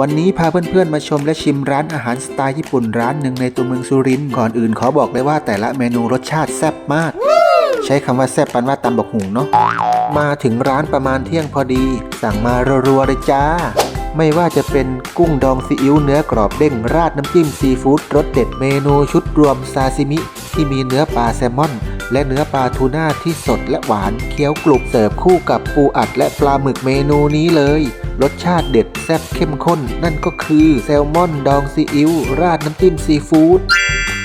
วันนี้พาเพื่อนๆมาชมและชิมร้านอาหารสไตล์ญี่ปุ่นร้านหนึ่งในตัวเมืองสุรินทร์ก่อนอื่นขอบอกเลยว่าแต่ละเมนูรสชาติแซ่บมาก ใช้คำว่าแซ่บปันว่าตำบักหุงเนาะมาถึงร้านประมาณเที่ยงพอดี สั่งมารัวๆเลยจ้า ไม่ว่าจะเป็นกุ้งดองซีอิ๊วเนื้อกรอบเด้งราดน้ำจิ้มซีฟู้ดรสเด็ดเมนูชุดรวมซาซิมิ ที่มีเนื้อปลาแซลมอน และเนื้อปลาทูน่าที่สดและหวานเคี้ยวกรุบเสิร์ฟคู่กับปูอัดและปลาหมึกเมนูนี้เลย รสชาติเด็ดแซ่บเข้มข้น นั่นก็คือแซลมอนดองซีอิ๊วราดน้ำจิ้มซีฟู้ด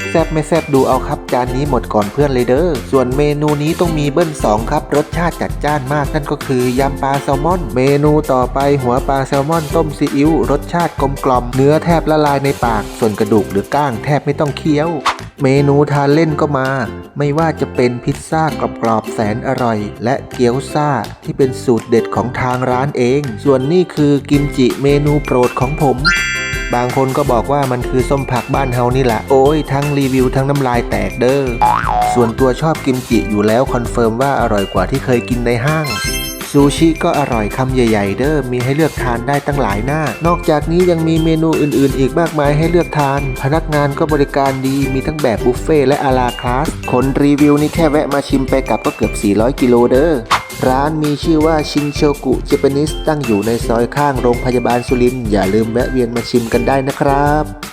แซบไม่แซบดูเอาครับจานนี้หมดก่อนเพื่อนเลยเด้อส่วนเมนูนี้ต้องมีเบิ้ล2ครับ รสชาติจัดจ้านมากนั่นก็คือยำปลาแซลมอน เมนูต่อไปหัวปลาแซลมอนต้มซีอิ๊วรสชาติกลมกล่อมเนื้อแทบละลายในปาก ส่วนกระดูกหรือก้างแทบไม่ต้องเคี้ยว เมนูทานเล่นก็มา ไม่ว่าจะเป็นพิซซ่ากรอบๆแสนอร่อย และเกี๊ยวซ่าที่เป็นสูตรเด็ดของทางร้านเอง ส่วนนี่คือกิมจิเมนูโปรดของผม บางคนก็บอกว่ามันคือส้มผักบ้านเฮานี่แหละโอ้ยทั้งรีวิวทั้งน้ำลายแตกเด้อส่วนตัวชอบกิมจิอยู่แล้วคอนเฟิร์มว่าอร่อยกว่าที่เคยกินในห้าง ซูชิก็อร่อยคำใหญ่ ๆ เด้อมีให้เลือกทานได้ตั้งหลายหน้า นอกจากนี้ยังมีเมนูอื่นๆ อีกมากมายให้เลือกทาน พนักงานก็บริการดีมีทั้งแบบบุฟเฟ่ต์และอาราคลาสคนรีวิวนี่แค่แวะมาชิมไปกลับก็เกือบ 400 กิโลเด้อร้านมีชื่อว่าชินโชกุเจแปนิสตั้งอยู่ในซอยข้างโรงพยาบาลสุรินศ์อย่าลืมแวะเวียนมาชิมกันได้นะครับ